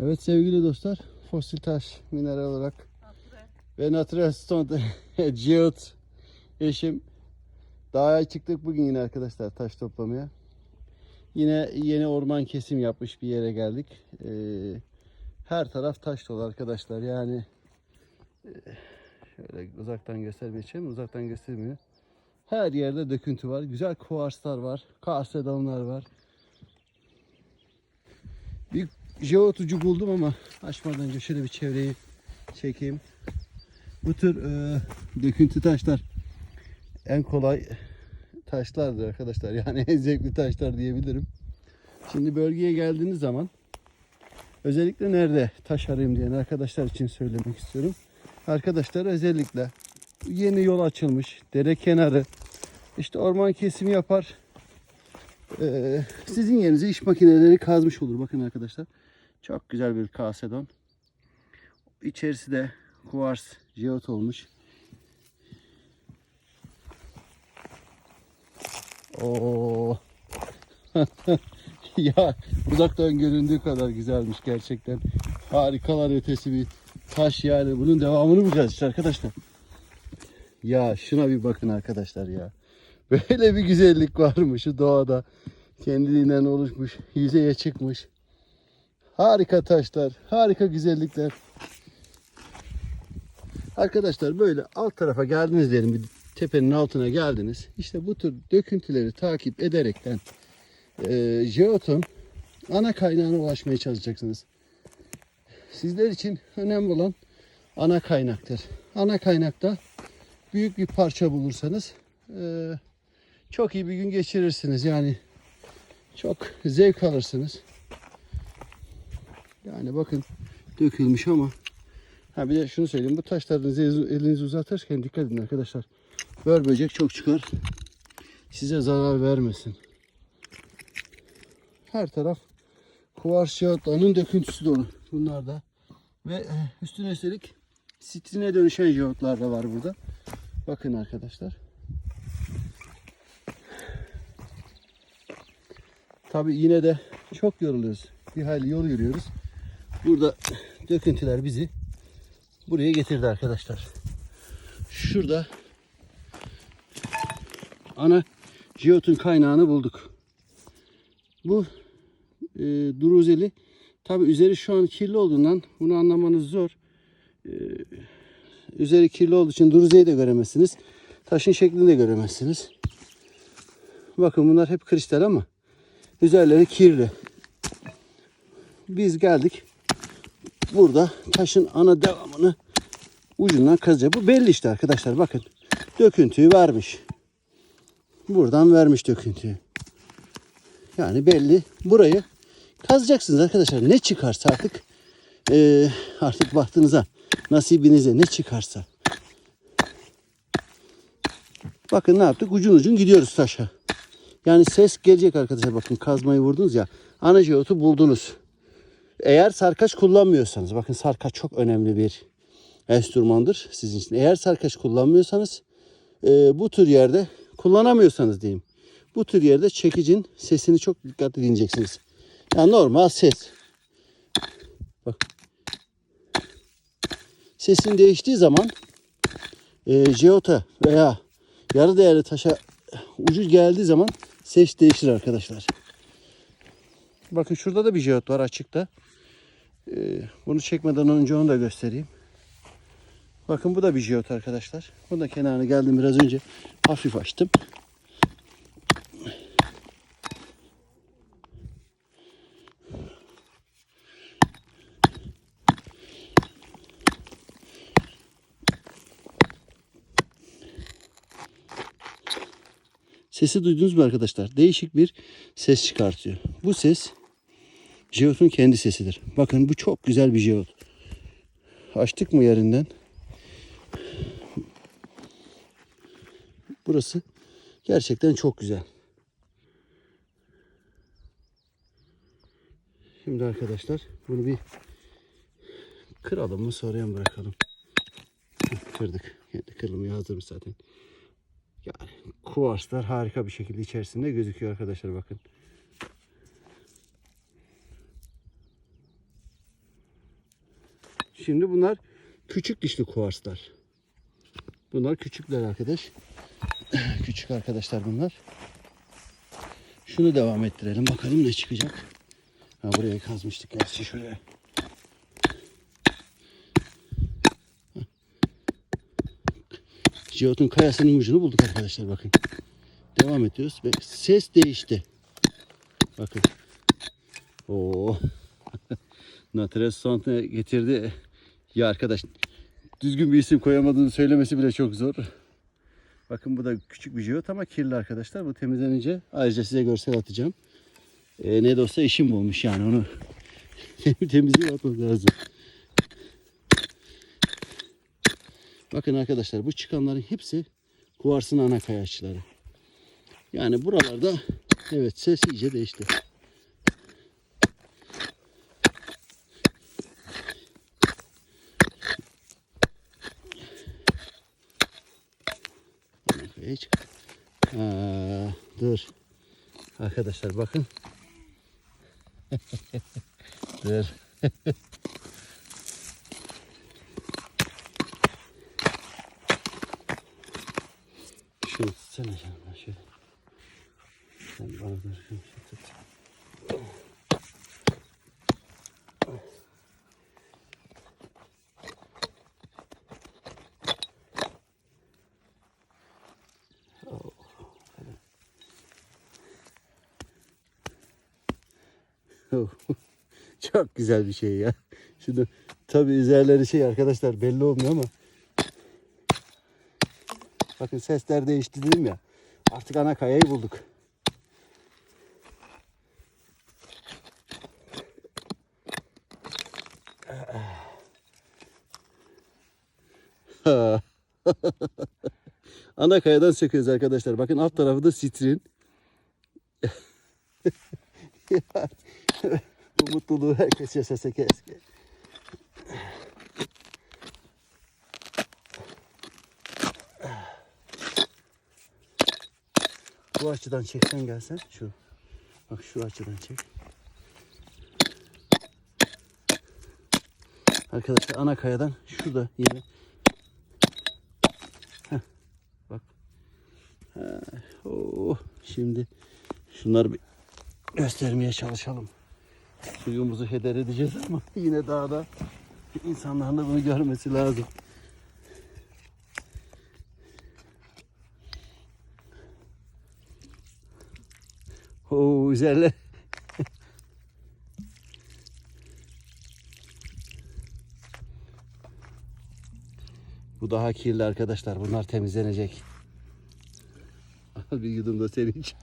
Evet sevgili dostlar, fosil taş mineral olarak ve natural stone geot eşim dağa çıktık bugün yine arkadaşlar taş toplamaya. Yine yeni orman kesim yapmış bir yere geldik. Ee, her taraf taş dolu arkadaşlar. Yani e, şöyle uzaktan göstermeye çalışayım. Uzaktan göstermiyor. Her yerde döküntü var. Güzel kuarslar var. Karsedonlar var. Bir jeot ucu buldum ama açmadan önce şöyle bir çevreyi çekeyim. Bu tür e, döküntü taşlar en kolay taşlardır arkadaşlar. Yani en zevkli taşlar diyebilirim. Şimdi bölgeye geldiğiniz zaman özellikle nerede taş arayayım diyen arkadaşlar için söylemek istiyorum. Arkadaşlar özellikle yeni yol açılmış, dere kenarı, işte orman kesimi yapar. Ee, sizin yerinize iş makineleri kazmış olur. Bakın arkadaşlar. Çok güzel bir kasedon. İçerisi de kuvars jeot olmuş. Oo. ya uzaktan göründüğü kadar güzelmiş gerçekten. Harikalar ötesi bir taş yani. Bunun devamını bulacağız işte arkadaşlar. Ya şuna bir bakın arkadaşlar ya. Böyle bir güzellik var mı doğada? Kendiliğinden oluşmuş, yüzeye çıkmış. Harika taşlar, harika güzellikler. Arkadaşlar böyle alt tarafa geldiniz diyelim bir tepenin altına geldiniz. İşte bu tür döküntüleri takip ederekten e, jeoton ana kaynağına ulaşmaya çalışacaksınız. Sizler için önemli olan ana kaynaktır. Ana kaynakta büyük bir parça bulursanız e, çok iyi bir gün geçirirsiniz. Yani çok zevk alırsınız. Yani bakın dökülmüş ama ha bir de şunu söyleyeyim bu taşlarınızı elinizi uzatırken dikkat edin arkadaşlar. Bör böcek çok çıkar. Size zarar vermesin. Her taraf kuvars jeotlarının döküntüsü dolu. Bunlar da ve e, üstüne üstelik sitrine dönüşen jeotlar da var burada. Bakın arkadaşlar. Tabi yine de çok yoruluyoruz. Bir hayli yol yürüyoruz. Burada döküntüler bizi buraya getirdi arkadaşlar. Şurada ana jeotun kaynağını bulduk. Bu e, duruzeli tabi üzeri şu an kirli olduğundan bunu anlamanız zor. E, üzeri kirli olduğu için duruzeyi de göremezsiniz. Taşın şeklini de göremezsiniz. Bakın bunlar hep kristal ama üzerleri kirli. Biz geldik. Burada taşın ana devamını ucundan kazacağız. Bu belli işte arkadaşlar bakın. Döküntüyü vermiş. Buradan vermiş döküntüyü. Yani belli. Burayı kazacaksınız arkadaşlar. Ne çıkarsa artık eee, artık baktığınıza nasibinize ne çıkarsa. Bakın ne yaptık? Ucun ucun gidiyoruz taşa. Yani ses gelecek arkadaşlar. Bakın kazmayı vurdunuz ya. Ana jeotu buldunuz. Eğer sarkaç kullanmıyorsanız. Bakın sarkaç çok önemli bir enstrümandır sizin için. Eğer sarkaç kullanmıyorsanız e, bu tür yerde kullanamıyorsanız diyeyim. Bu tür yerde çekicin sesini çok dikkatli dinleyeceksiniz. Yani normal ses. Bak. Sesin değiştiği zaman e, jeota veya yarı değerli taşa ucu geldiği zaman ses değişir arkadaşlar. Bakın şurada da bir jeot var açıkta. Ee, bunu çekmeden önce onu da göstereyim. Bakın bu da bir jeot arkadaşlar. Bunu da kenarına geldim biraz önce. Hafif açtım. Sesi duydunuz mu arkadaşlar? Değişik bir ses çıkartıyor. Bu ses jeotun kendi sesidir. Bakın bu çok güzel bir jeot. Açtık mı yerinden? Burası gerçekten çok güzel. Şimdi arkadaşlar bunu bir kıralım mı sonraya mı bırakalım? Kırdık. Kendi kırılımı yazdırmış zaten. Yani kuvarslar harika bir şekilde içerisinde gözüküyor arkadaşlar bakın. Şimdi bunlar küçük dişli kuvarslar. Bunlar küçükler arkadaş. Küçük arkadaşlar bunlar. Şunu devam ettirelim. Bakalım ne çıkacak. Ha, buraya kazmıştık gerçi şuraya. Jeot'un kayasının ucunu bulduk arkadaşlar bakın. Devam ediyoruz ve ses değişti. Bakın. Oo. Natres getirdi. Ya arkadaş düzgün bir isim koyamadığını söylemesi bile çok zor. Bakın bu da küçük bir jeot ama kirli arkadaşlar. Bu temizlenince ayrıca size görsel atacağım. Ee, ne de işim bu olmuş yani onu temizliği yapmak lazım. Bakın arkadaşlar bu çıkanların hepsi kuvarsın ana kayaçları. Yani buralarda evet ses iyice değişti. Çık- Aa, dur. Arkadaşlar bakın. dur. Şunu tutsana canım şöyle. Sen bana dur. şunu tut. Çok güzel bir şey ya. Şunu tabii üzerleri şey arkadaşlar belli olmuyor ama Bakın sesler değişti dedim ya. Artık ana kayayı bulduk. ana kayadan söküyoruz arkadaşlar. Bakın alt tarafı da sitrin. Mutluluğu herkes yaşasa keşke. Bu açıdan çeksen gelsen şu. Bak şu açıdan çek. Arkadaşlar ana kayadan şurada yine. Heh, bak. Ha, oh, şimdi şunları bir göstermeye çalışalım. Suyumuzu heder edeceğiz ama yine dağda insanların da bunu görmesi lazım. Oo üzerler. Bu daha kirli arkadaşlar. Bunlar temizlenecek. Al bir yudum da senin için.